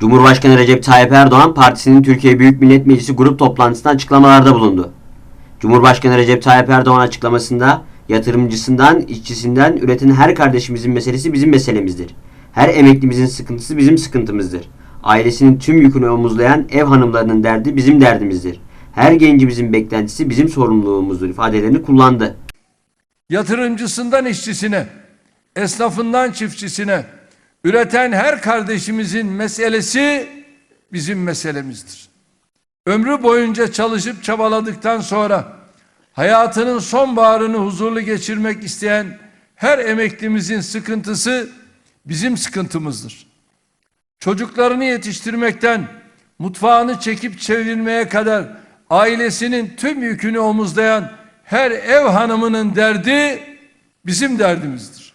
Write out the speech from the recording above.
Cumhurbaşkanı Recep Tayyip Erdoğan partisinin Türkiye Büyük Millet Meclisi grup toplantısında açıklamalarda bulundu. Cumhurbaşkanı Recep Tayyip Erdoğan açıklamasında yatırımcısından, işçisinden üreten her kardeşimizin meselesi bizim meselemizdir. Her emeklimizin sıkıntısı bizim sıkıntımızdır. Ailesinin tüm yükünü omuzlayan ev hanımlarının derdi bizim derdimizdir. Her gencimizin beklentisi bizim sorumluluğumuzdur ifadelerini kullandı. yatırımcısından işçisine, esnafından çiftçisine, üreten her kardeşimizin meselesi bizim meselemizdir. Ömrü boyunca çalışıp çabaladıktan sonra hayatının sonbaharını huzurlu geçirmek isteyen her emeklimizin sıkıntısı bizim sıkıntımızdır. Çocuklarını yetiştirmekten mutfağını çekip çevirmeye kadar ailesinin tüm yükünü omuzlayan her ev hanımının derdi bizim derdimizdir.